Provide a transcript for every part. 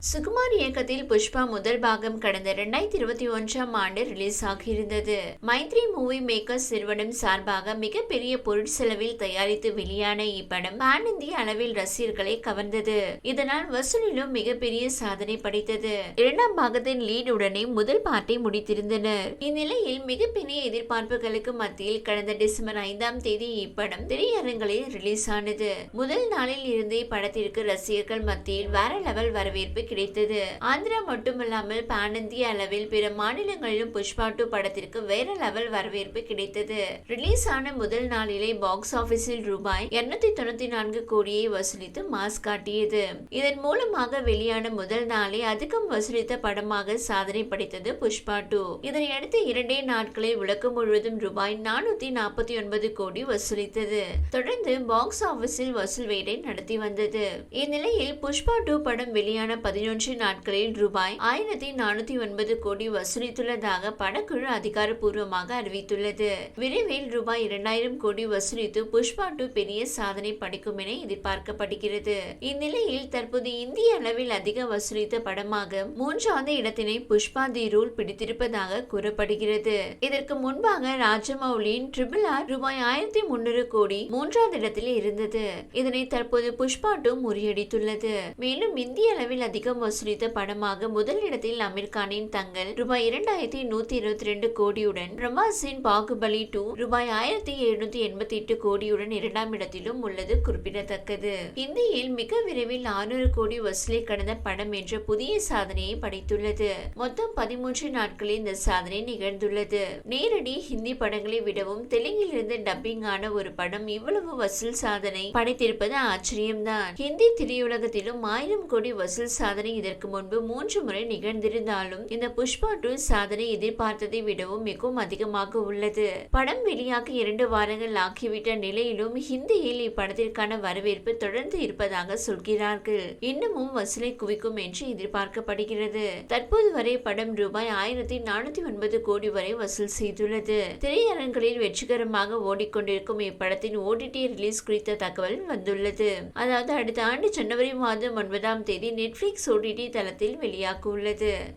சுகுமார் இயக்கத்தில் புஷ்பா முதல் பாகம் கடந்த இரண்டாயிரத்தி இருபத்தி ஒன்றாம் ஆண்டு ரிலீஸ் ஆகியிருந்தது. மைத்ரி மூவி மேக்கர்ஸ் நிறுவனம் சார்பாக மிகப்பெரிய பொருட்செலவில் தயாரித்து வெளியான இப்படம் பான் இந்திய அளவில் ரசிகர்களை கவர்ந்தது. இதனால் வசூலிலும் மிகப்பெரிய சாதனை படைத்தது. இரண்டாம் பாகத்தின் லீட் உடனே முதல் பாட்டை முடித்திருந்தனர். இந்நிலையில் மிகப்பெரிய எதிர்பார்ப்புகளுக்கு மத்தியில் கடந்த டிசம்பர் ஐந்தாம் தேதி இப்படம் திரையரங்களில் ரிலீஸ் ஆனது. முதல் நாளில் இருந்தே படத்திற்கு ரசிகர்கள் மத்தியில் வேற லெவல் வரவேற்பு கிடைத்தது. ஆந்திரா மட்டுமல்லாமல் பானந்திய அளவில் பிற மாநிலங்களிலும் புஷ்பா டூ படத்திற்கு வேற லெவல் வரவேற்பு கிடைத்தது. ரிலீஸ் ஆன முதல் நாளிலே பாக்ஸ் ஆபீஸில் ரூபாய் இருநூத்தி தொண்ணூத்தி நான்கு கோடியை வசூலித்து மாஸ் காட்டியது. இதன் மூலமாக வெளியான முதல் நாளே அதிகம் வசூலித்த படமாக சாதனை படைத்தது புஷ்பா டூ இதனையடுத்து இரண்டே நாட்களில் உலகம் முழுவதும் ரூபாய் நானூத்தி நாற்பத்தி ஒன்பது கோடி வசூலித்தது. தொடர்ந்து பாக்ஸ் ஆபீஸில் வசூல் வேலை நடத்தி வந்தது. இந்நிலையில் புஷ்பா டூ படம் வெளியான பதினொன்று நாட்களில் ரூபாய் ஆயிரத்தி நானூத்தி ஒன்பது கோடி வசூலித்துள்ளதாக படக்குழு அதிகாரப்பூர்வமாக அறிவித்துள்ளது. விரைவில் ரூபாய் இரண்டாயிரம் கோடி வசூலித்து புஷ்பா டூ பெரிய சாதனை படைக்கும் என எதிர்பார்க்கப்படுகிறது. இந்நிலையில் தற்போது இந்திய அளவில் அதிக வசூலித்த படமாக மூன்றாவது இடத்தினை புஷ்பா தி ரூல் பிடித்திருப்பதாக கூறப்படுகிறது. இதற்கு முன்பாக ராஜமௌலியின் ட்ரிபிள் ஆர் ரூபாய் ஆயிரத்தி முன்னூறு கோடி மூன்றாவது இடத்தில் இருந்தது. இதனை தற்போது புஷ்பா டூ முறியடித்துள்ளது. மேலும் இந்திய அளவில் அதிக அதிகம் வசூலித்த படமாக முதல் இடத்தில் அமீர் கானின் தங்கல் ரூபாய் இரண்டாயிரத்தி நூத்தி இருபத்தி ரெண்டு கோடியுடன் பிரம்மாசின் பாகுபலி டூ ரூபாய் ஆயிரத்தி எழுநூத்தி எண்பத்தி எட்டு கோடியுடன் இரண்டாம் இடத்திலும் உள்ளது குறிப்பிடத்தக்கது. இந்தியில் மிக விரைவில் ஆறுநூறு கோடி வசூலை கடந்த படம் என்ற புதிய சாதனையை படைத்துள்ளது. மொத்தம் பதிமூன்று நாட்களில் இந்த சாதனை நிகழ்ந்துள்ளது. நேரடி ஹிந்தி படங்களை விடவும் தெலுங்கில் இருந்து டப்பிங் ஆன ஒரு படம் இவ்வளவு வசூல் சாதனை படைத்திருப்பது ஆச்சரியம்தான். ஹிந்தி திரையுலகத்திலும் ஆயிரம் கோடி வசூல் சாதனை சாதனை இதற்கு முன்பு மூன்று முறை நிகழ்ந்திருந்தாலும் இந்த புஷ்பா டூ சாதனை எதிர்பார்த்ததை விடவும் மிகவும் அதிகமாக உள்ளது. படம் வெளியாக இரண்டு வாரங்கள் ஆக்கிவிட்ட நிலையிலும் ஹிந்தியில் இப்படத்திற்கான வரவேற்பு தொடர்ந்து இருப்பதாக சொல்கிறார்கள். இன்னமும் வசூலை குவிக்கும் என்று எதிர்பார்க்கப்படுகிறது. தற்போது வரை படம் ரூபாய் ஆயிரத்தி நானூத்தி ஒன்பது கோடி வரை வசூல் செய்துள்ளது. திரையரங்களில் வெற்றிகரமாக ஓடிக்கொண்டிருக்கும் இப்படத்தின் ஓடிடி ரிலீஸ் குறித்த தகவல் வந்துள்ளது. அதாவது அடுத்த ஆண்டு ஜனவரி மாதம் ஒன்பதாம் தேதி நெட்ஃபிளிக்ஸ் ஓடிடி தளத்தில் வெளியாக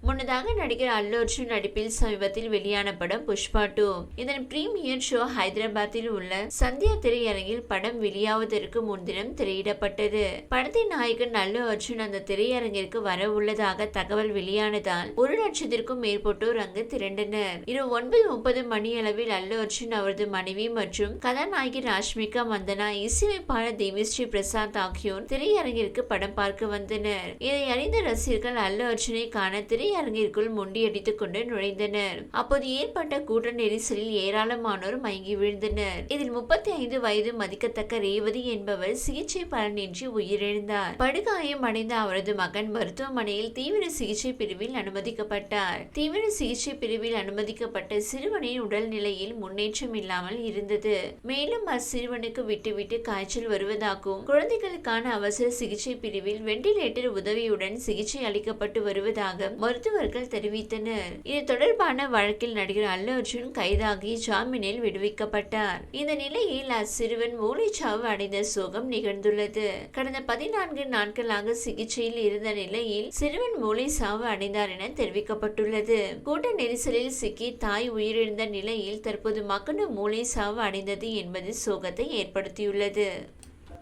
முன்னதாக நடிகர் அல்லு அர்ஜுன் நடிப்பில் சமீபத்தில் வெளியான படம் புஷ்பா டூ. இதன் பிரீமியர் ஷோ ஹைதராபாத்தில் உள்ள சந்தியா திரையரங்கில் படம் வெளியாவதற்கு முன்தினம் திரையிடப்பட்டது. படத்தின் நாயகன் அல்லு அர்ஜுன் அந்த திரையரங்கிற்கு வர உள்ளதாக தகவல் வெளியானதால் ஒரு லட்சத்திற்கும் மேற்பட்டோர் அங்கு திரண்டனர். இரவு ஒன்பது முப்பது மணி அளவில் அல்லு அர்ஜுன் அவரது மனைவி மற்றும் கதாநாயகி ராஷ்மிகா மந்தனா இசையமைப்பாளர் தேவிஸ்ரீ பிரசாத் ஆகியோர் திரையரங்கிற்கு படம் பார்க்க வந்தனர். இதை அறிந்த ரசிகர்கள் அல்ல அர்ஜுனை காண திரையரங்கிற்குள் முண்டியடித்துக் கொண்டு நுழைந்தனர். அப்போது ஏற்பட்ட கூட்ட நெரிசலில் ஏராளமானோர் மயங்கி விழுந்தனர். இதில் முப்பத்தி ஐந்து வயது மதிக்கத்தக்க ரேவதி என்பவர் சிகிச்சை பலனின்றி உயிரிழந்தார். படுகாயம் அடைந்த அவரது மகன் மருத்துவமனையில் தீவிர சிகிச்சை பிரிவில் அனுமதிக்கப்பட்டார். தீவிர சிகிச்சை பிரிவில் அனுமதிக்கப்பட்ட சிறுவனின் உடல் நிலையில் முன்னேற்றம் இல்லாமல் இருந்தது. மேலும் அச்சிறுவனுக்கு விட்டுவிட்டு காய்ச்சல் வருவதாகவும் குழந்தைகளுக்கான அவசர சிகிச்சை பிரிவில் வெண்டிலேட்டர் உதவியுடன் சிகிச்சை அளிக்கப்பட்டு வருவதாக மருத்துவர்கள் தெரிவித்தனர். இது தொடர்பான வழக்கில் நடிகர் அல்லு அர்ஜுன் கைதாகி ஜாமீனில் விடுவிக்கப்பட்டார். இந்த நிலையில் அச்சிறுவன் மூளைச்சாவு அடைந்த சோகம் நிகழ்ந்துள்ளது. கடந்த பதினான்கு நாட்களாக சிகிச்சையில் இருந்த நிலையில் சிறுவன் மூளை சாவு அடைந்தார் என தெரிவிக்கப்பட்டுள்ளது. கூட்ட நெரிசலில் சிக்கி தாய் உயிரிழந்த நிலையில் தற்போது மகனும் மூளை சாவு அடைந்தது என்பது சோகத்தை ஏற்படுத்தியுள்ளது.